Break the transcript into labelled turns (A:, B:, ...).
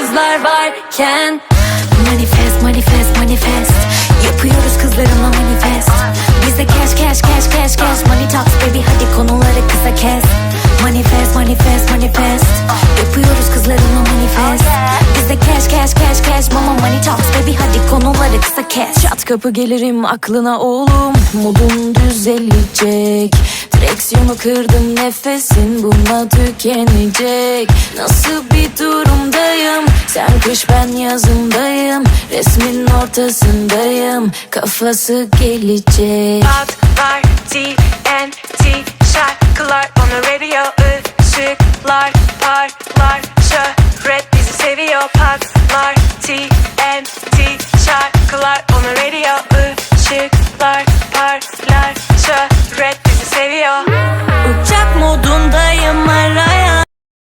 A: kızlar varken. Manifest manifest manifest. Yapıyoruz kızlarımla manifest. Bizde cash cash cash cash cash. Money talks baby hadi konuları kısa kes. Manifest manifest manifest. Yapıyoruz kızlarımla manifest. Bizde cash cash cash cash. Mama money talks baby hadi konuları kısa kes. Çat kapı gelirim aklına oğlum. Modun düzelecek. Direksiyonu kırdım nefesin bununla tükenecek. Nasıl bir durumdayım Sen kış ben yazındayım Resmin ortasındayım. Kafası gelecek.
B: Patlar TNT şarkılar. On the radio ışıklar parlar. Şöhret bizi seviyor patlar. TNT şarkılar. On the radio ışıklar parlar. Şöhret bizi seviyor.
A: Uçak modunda